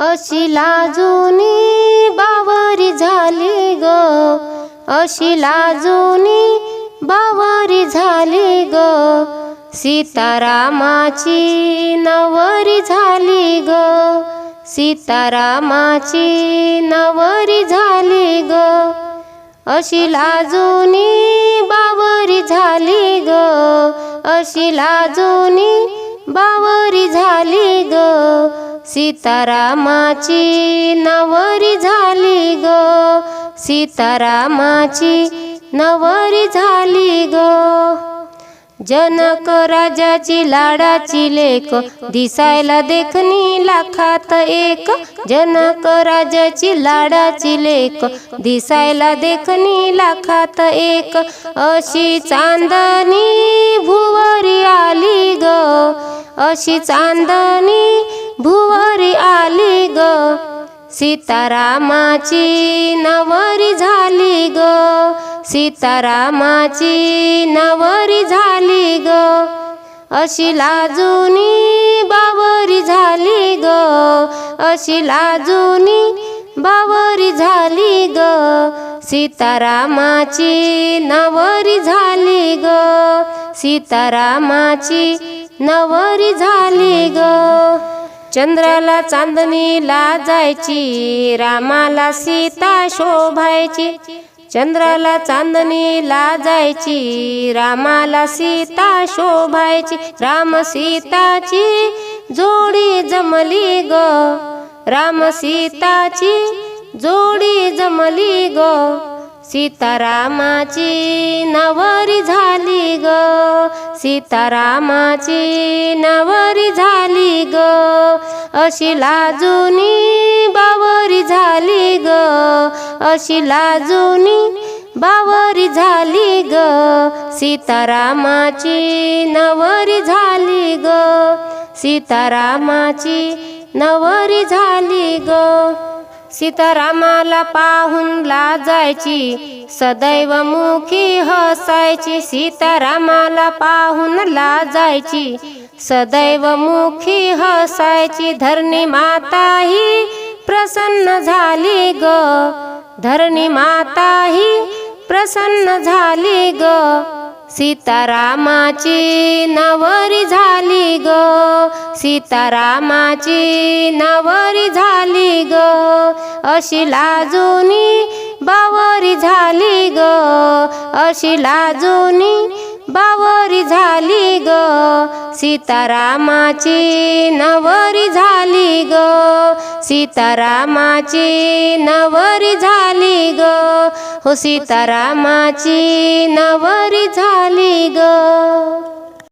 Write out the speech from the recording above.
अशी लाजुनी बावरी झाली ग. अशी लाजुनी बावरी झाली ग. सीतारामाची नवरी झाली ग. सीतारामाची नवरी झाली ग. अशी लाजुनी बावरी झाली ग. अशी लाजुनी बावरी झाली ग. सीतारामाची नवरी झाली ग. सीतारामाची नवरी झाली ग. जनक राजाची लाडाची लेक दिसायला देखणी लाखात एक. जनक राजाची लाडाची लेक दिसायला देखणी लाखात एक. अशी चांदणी भुवरी आली ग. अशी चांदणी भुवरी आली ग. सीतारामाची नवरी झाली ग. सीतारामाची नवरी झाली ग. अशी लाजुनी बावरी झाली ग. अशी लाजुनी बावरी झाली ग. सीतारामाची नवरी झाली ग. सीतारामाची नवरी झाली ग. चंद्राला चांदणीला जायची रामाला सीता शोभायची. चंद्राला चांदणीला जायची रामाला सीता शोभायची. राम सीताची जोडी जमली ग. राम सीताची जोडी जमली ग. सीतारामाची नवरी झाली ग. सीतारामाची नवरी झाली ग. अशी लाजुनी बावरी झाली ग. अशी लाजुनी बावरी झाली ग. सीतारामाची नवरी झाली ग. सीतारामाची नवरी झाली ग. सीतारामाला पाहून लाजायची सदैव मुखी हसायची. सीतारामाला पाहून लाजायची सदैव मुखी हसायची. धरणी माता ही प्रसन्न झाली ग धरणी माता ही प्रसन्न झाली ग. सीतारामाची नवरी झाली ग. सीतारामाची नवरी झाली ग. अशी लाजुनी बावरी झाली ग. अशी लाजुनी बावरी झाली ग. सीतारामाची नवरी झाली ग. सीतारामाची नवरी झाली ग. हो सीतारामाची नवरी झाली ग.